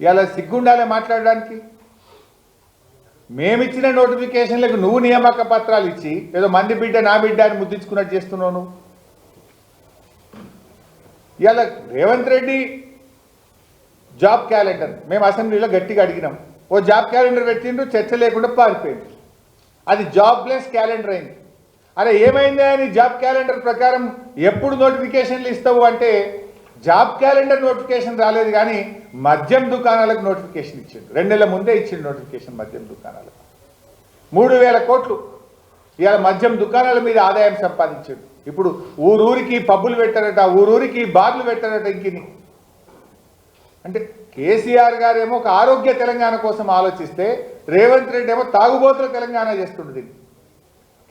ఇలా సిగ్గుండాలే మాట్లాడడానికి? మేమిచ్చిన నోటిఫికేషన్లకు నువ్వు నియామక పత్రాలు ఇచ్చి ఏదో మంది బిడ్డ నా బిడ్డ అని ముద్దించుకున్నట్టు చేస్తున్నావు ఇలా ఇవాళ రేవంత్ రెడ్డి జాబ్ క్యాలెండర్ మేము అసెంబ్లీలో గట్టిగా అడిగినాం. ఓ జాబ్ క్యాలెండర్ పెట్టిండ్రు చర్చ లేకుండా పారిపోయింది అది జాబ్లెస్ క్యాలెండర్ అయింది. అరే ఏమైందా అని జాబ్ క్యాలెండర్ ప్రకారం ఎప్పుడు నోటిఫికేషన్లు ఇస్తావు అంటే జాబ్ క్యాలెండర్ నోటిఫికేషన్ రాలేదు కానీ మద్యం దుకాణాలకు నోటిఫికేషన్ ఇచ్చిండు. రెండు నెలల ముందే ఇచ్చిండు నోటిఫికేషన్ మద్యం దుకాణాలకు. మూడు వేల కోట్లు. ఇవాళ మద్యం దుకాణాల మీద ఆదాయం సంపాదించాడు. ఇప్పుడు ఊరూరికి పబ్బులు పెట్టారట ఊరూరికి బార్లు పెట్టారట ఇంకిని అంటే కేసీఆర్ గారేమో ఒక ఆరోగ్య తెలంగాణ కోసం ఆలోచిస్తే రేవంత్ రెడ్డి ఏమో తాగుబోతుల తెలంగాణ చేస్తుండు దీన్ని.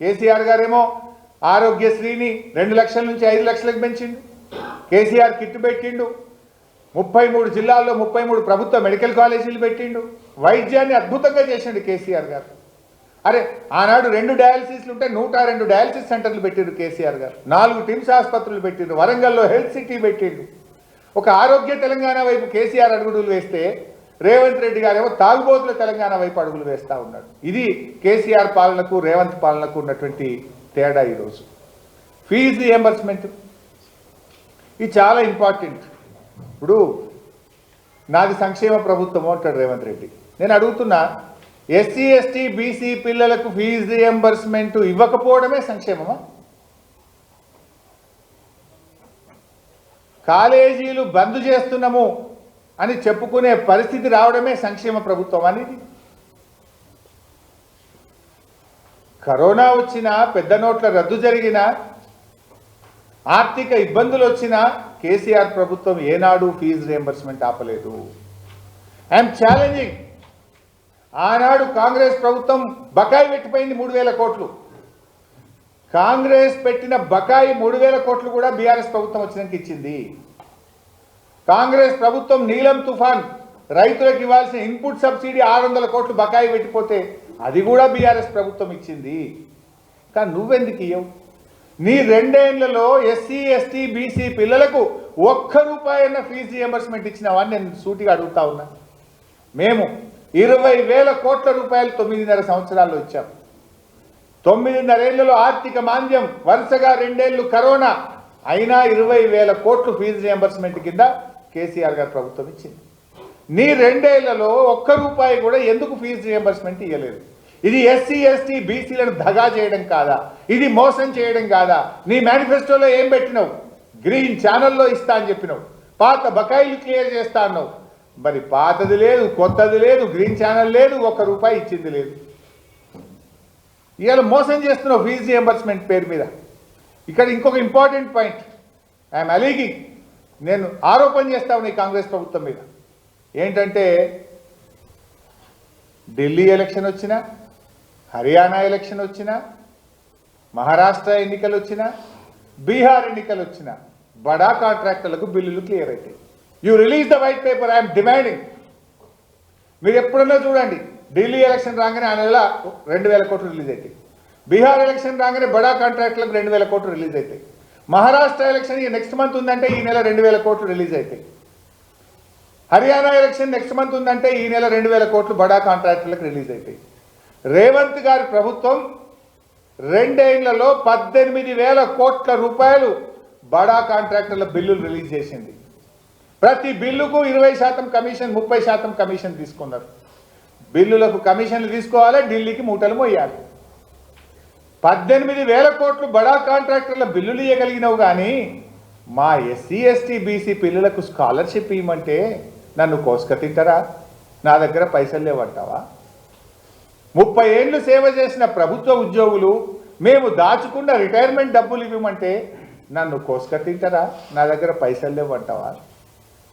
కేసీఆర్ గారేమో ఆరోగ్యశ్రీని రెండు లక్షల నుంచి ఐదు లక్షలకు పెంచిండు. కేసీఆర్ కిట్టు పెట్టిండు. ముప్పై మూడు జిల్లాల్లో ముప్పై మూడు ప్రభుత్వ మెడికల్ కాలేజీలు పెట్టిండు. వైద్యాన్ని అద్భుతంగా చేసిండు కేసీఆర్ గారు. అరే ఆనాడు రెండు డయాలసిస్లు ఉంటే నూట రెండు డయాలసిస్ సెంటర్లు పెట్టిండు కేసీఆర్ గారు. నాలుగు టిమ్స్ ఆసుపత్రులు పెట్టిండు. వరంగల్లో హెల్త్ సిటీ పెట్టిండు. ఒక ఆరోగ్య తెలంగాణ వైపు కేసీఆర్ అడుగులు వేస్తే రేవంత్ రెడ్డి గారేమో తాగుబోతుల తెలంగాణ వైపు అడుగులు వేస్తూ ఉన్నాడు. ఇది కేసీఆర్ పాలనకు రేవంత్ పాలనకు ఉన్నటువంటి తేడా ఈరోజు. Fee reimbursement. ఇది చాలా ఇంపార్టెంట్. ఇప్పుడు నాది సంక్షేమ ప్రభుత్వం అంటాడు రేవంత్ రెడ్డి. నేను అడుగుతున్నా ఎస్సీ ఎస్టీ బీసీ పిల్లలకు ఫీజు రియంబర్స్మెంట్ ఇవ్వకపోవడమే సంక్షేమమా? కాలేజీలు బంద్ చేస్తున్నాము అని చెప్పుకునే పరిస్థితి రావడమే సంక్షేమ ప్రభుత్వం అనేది. కరోనా వచ్చినా పెద్ద నోట్ల రద్దు జరిగినా ఆర్థిక ఇబ్బందులు వచ్చినా కేసీఆర్ ప్రభుత్వం ఏనాడు ఫీజు రియంబర్స్మెంట్ ఆపలేదు. ఐఎమ్ ఛాలెంజింగ్ ఆనాడు కాంగ్రెస్ ప్రభుత్వం బకాయి పెట్టిపోయింది మూడు వేల కోట్లు. కాంగ్రెస్ పెట్టిన బకాయి మూడు వేల కోట్లు కూడా బీఆర్ఎస్ ప్రభుత్వం వచ్చినాక ఇచ్చింది. కాంగ్రెస్ ప్రభుత్వం నీలం తుఫాన్ రైతులకు ఇవ్వాల్సిన ఇన్పుట్ సబ్సిడీ ఆరు వందల కోట్లు బకాయి పెట్టిపోతే అది కూడా బీఆర్ఎస్ ప్రభుత్వం ఇచ్చింది. కానీ నువ్వెందుకు ఇయ్యవు? నీ రెండేళ్ళలో ఎస్సీ ఎస్టీ బీసీ పిల్లలకు ఒక్క రూపాయన్న ఫీజు రియంబర్స్మెంట్ ఇచ్చినావని నేను సూటిగా అడుగుతా ఉన్నా. మేము ఇరవై వేల కోట్ల రూపాయలు తొమ్మిదిన్నర సంవత్సరాల్లో ఇచ్చాం. తొమ్మిదిన్నరేళ్ళలో ఆర్థిక మాంద్యం వరుసగా రెండేళ్ళు కరోనా. అయినా ఇరవై వేల కోట్లు ఫీజు రియంబర్స్మెంట్ కింద కేసీఆర్ గారు ప్రభుత్వం ఇచ్చింది. నీ రెండేళ్ళలో ఒక్క రూపాయి కూడా ఎందుకు ఫీజు రియంబర్స్మెంట్ ఇవ్వలేదు ఇది ఎస్సీ ఎస్టీ బీసీలను దగా చేయడం కాదా? ఇది మోసం చేయడం కాదా? నీ మేనిఫెస్టోలో ఏం పెట్టినావు? గ్రీన్ ఛానల్లో ఇస్తా అని చెప్పినావు. పాత బకాయిలు క్లియర్ చేస్తా అన్నావు. మరి పాతది లేదు కొత్తది లేదు గ్రీన్ ఛానల్ లేదు ఒక్క రూపాయి ఇచ్చింది లేదు. ఇవాళ మోసం చేస్తున్నావు ఫీజు రియంబర్స్మెంట్ పేరు మీద. ఇక్కడ ఇంకొక ఇంపార్టెంట్ పాయింట్ ఐఎమ్ అలీగింగ్ నేను ఆరోపణ చేస్తావు ఈ కాంగ్రెస్ ప్రభుత్వం మీద. ఏంటంటే ఢిల్లీ ఎలక్షన్ వచ్చినా హర్యానా ఎలక్షన్ వచ్చినా మహారాష్ట్ర ఎన్నికలు వచ్చినా బీహార్ ఎన్నికలు వచ్చినా బడా కాంట్రాక్టర్లకు బిల్లులు క్లియర్ అవుతాయి you release the white paper I'm demanding మీరు ఎప్పుడన్నా చూడండి ఢిల్లీ ఎలక్షన్ రాగానే ఆ నెల రెండు వేల కోట్లు రిలీజ్ అవుతాయి బీహార్ ఎలక్షన్ రాగానే బడా కాంట్రాక్టులకు రెండు వేల కోట్లు రిలీజ్ అవుతాయి మహారాష్ట్ర ఎలక్షన్ ఈ నెక్స్ట్ మంత్ ఉందంటే ఈ నెల రెండు వేల కోట్లు రిలీజ్ అవుతాయి హర్యానా ఎలక్షన్ నెక్స్ట్ మంత్ ఉందంటే ఈ నెల రెండు వేల కోట్లు బడా కాంట్రాక్టులకు రిలీజ్ అవుతాయి రేవంత్ గారి ప్రభుత్వం రెండేళ్ళలో పద్దెనిమిది వేల కోట్ల రూపాయలు బడా కాంట్రాక్టర్ల బిల్లులు రిలీజ్ చేసింది. ప్రతి బిల్లుకు ఇరవై శాతం కమిషన్ ముప్పై శాతం కమిషన్ తీసుకున్నారు. బిల్లులకు కమిషన్లు తీసుకోవాలి ఢిల్లీకి మూటలు మోయాలి పద్దెనిమిది వేల కోట్లు బడా కాంట్రాక్టర్ల బిల్లులు ఇవ్వగలిగినవు కానీ మా S C S T B C పిల్లలకు స్కాలర్షిప్ ఇవ్వమంటే నన్ను కోసుక తింటారా? నా దగ్గర పైసలు లేవంటావా? ముప్పై ఏళ్ళు సేవ చేసిన ప్రభుత్వ ఉద్యోగులు మేము దాచుకున్న రిటైర్మెంట్ డబ్బులు ఇవ్వమంటే నన్ను కోసుక తింటారా? నా దగ్గర పైసలు లేవంటావా?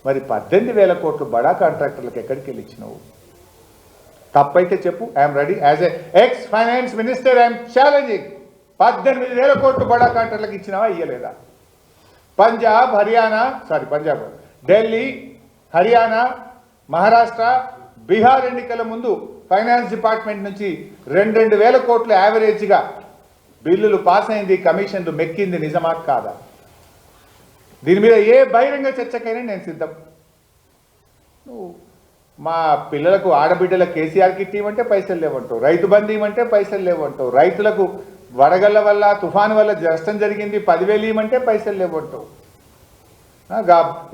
మరి పద్దెనిమిది వేల కోట్లు బడా కాంట్రాక్టర్లకు ఎక్కడికి వెళ్ళి ఇచ్చినావు తప్పైతే చెప్పు I'm ready as a ex finance minister I'm challenging. పద్దెనిమిది వేల కోట్లు బడా కాంట్రాక్టర్లకు ఇచ్చినావా? ఇయ్యలేదా? పంజాబ్ హర్యానా సారీ పంజాబ్ ఢిల్లీ హర్యానా మహారాష్ట్ర బీహార్ ఎన్నికల ముందు ఫైనాన్స్ డిపార్ట్మెంట్ నుంచి రెండు రెండు వేల కోట్ల యావరేజ్గా బిల్లులు పాస్ అయింది కమిషన్లు మెక్కింది నిజమా కాదా? దీని మీద ఏ బహిరంగ చర్చకైనా నేను సిద్ధం. నువ్వు మా పిల్లలకు ఆడబిడ్డల కేసీఆర్ కిట్ ఇవ్వమంటే పైసలు లేవంటావు. రైతు బంధు ఇవ్వమంటే పైసలు లేవంటావు. రైతులకు వడగళ్ళ వల్ల తుఫాను వల్ల నష్టం జరిగింది పదివేలు ఇవ్వమంటే పైసలు లేవంటావు.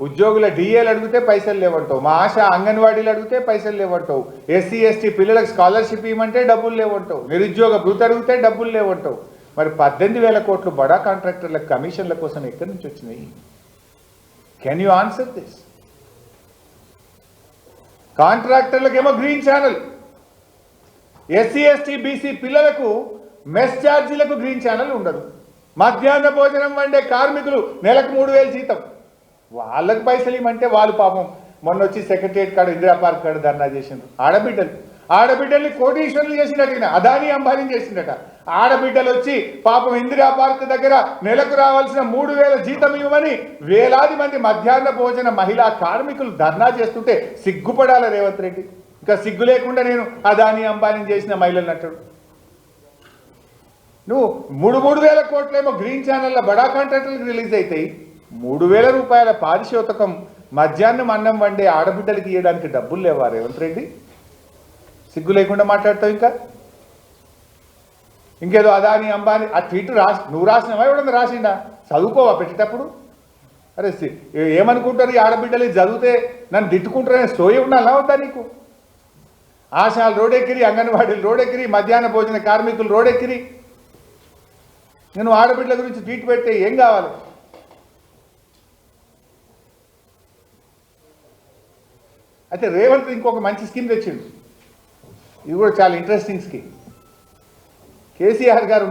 ఉద్యోగుల డిఏలు అడిగితే పైసలు లేవంటావు. మా ఆశ అంగన్వాడీలు అడిగితే పైసలు లేవంటావు. ఎస్సీ ఎస్టీ పిల్లలకు స్కాలర్షిప్ ఇవ్వమంటే డబ్బులు లేవంటావు. నిరుద్యోగ భృతి అడిగితే డబ్బులు లేవంటావు. మరి పద్దెనిమిది వేల కోట్లు బడా కాంట్రాక్టర్ల కమిషన్ల కోసం ఎక్కడి నుంచి వచ్చినాయి? Can you answer this కాంట్రాక్టర్లకేమో green channel SC ST BC పిల్లలకు మెస్ ఛార్జీలకు గ్రీన్ ఛానల్ ఉండదు. మధ్యాహ్న భోజనం వండే కార్మికులు నెలకు మూడు వేలు జీతం. వాళ్ళకి పైసలు ఇవ్వమంటే వాళ్ళు పాపం. మొన్న వచ్చి సెక్రటరియట్ కాడ ఇందిరా పార్క్ కాడ ధర్నా చేసిండ్రు. ఆడబిడ్డలు. ఆడబిడ్డల్ని కోటీశ్వరులు చేసినట్టు అదాని అంబానీ చేసిండట ఆడబిడ్డలు వచ్చి పాపం ఇందిరా పార్క్ దగ్గర నెలకు రావాల్సిన మూడు వేల జీతం ఇవ్వమని వేలాది మంది మధ్యాహ్న భోజన మహిళా కార్మికులు ధర్నా చేస్తుంటే సిగ్గుపడాల రేవంత్ రెడ్డి? ఇంకా సిగ్గు లేకుండా నేను అదాని అంబానీ చేసిన మహిళలు అంటాడు నువ్వు మూడు మూడు వేల కోట్లేమో గ్రీన్ ఛానల్లో బడా కాంట్రాక్టర్లకు రిలీజ్ అవుతాయి మూడు వేల రూపాయల పారిశోతకం మధ్యాహ్నం అన్నం వండే ఆడబిడ్డలకి ఇవ్వడానికి డబ్బులు లేవా రేవంత్ రెడ్డి? సిగ్గు లేకుండా మాట్లాడతావు ఇంకా? ఇంకేదో అదాని అంబానీ ఆ ట్వీట్ రాసి నువ్వు రాసినవా? ఎవడన్నా రాసిండా? చదువుకోవా పెట్టేటప్పుడు? అరే ఏమనుకుంటారు ఈ ఆడబిడ్డలు? చదివితే నన్ను తిట్టుకుంటారనే సోయి ఉండాలా వద్దా నీకు? ఆశాలు రోడెక్కిరి అంగన్వాడీలు రోడెక్కిరి మధ్యాహ్న భోజన కార్మికులు రోడెక్కిరి. నేను ఆడబిడ్డల గురించి ట్వీట్ పెడితే ఏం కావాలి? అయితే రేవంత్ ఇంకొక మంచి స్కీమ్ తెచ్చిండు. ఇది కూడా చాలా ఇంట్రెస్టింగ్ స్కీమ్. కేసీఆర్ గారు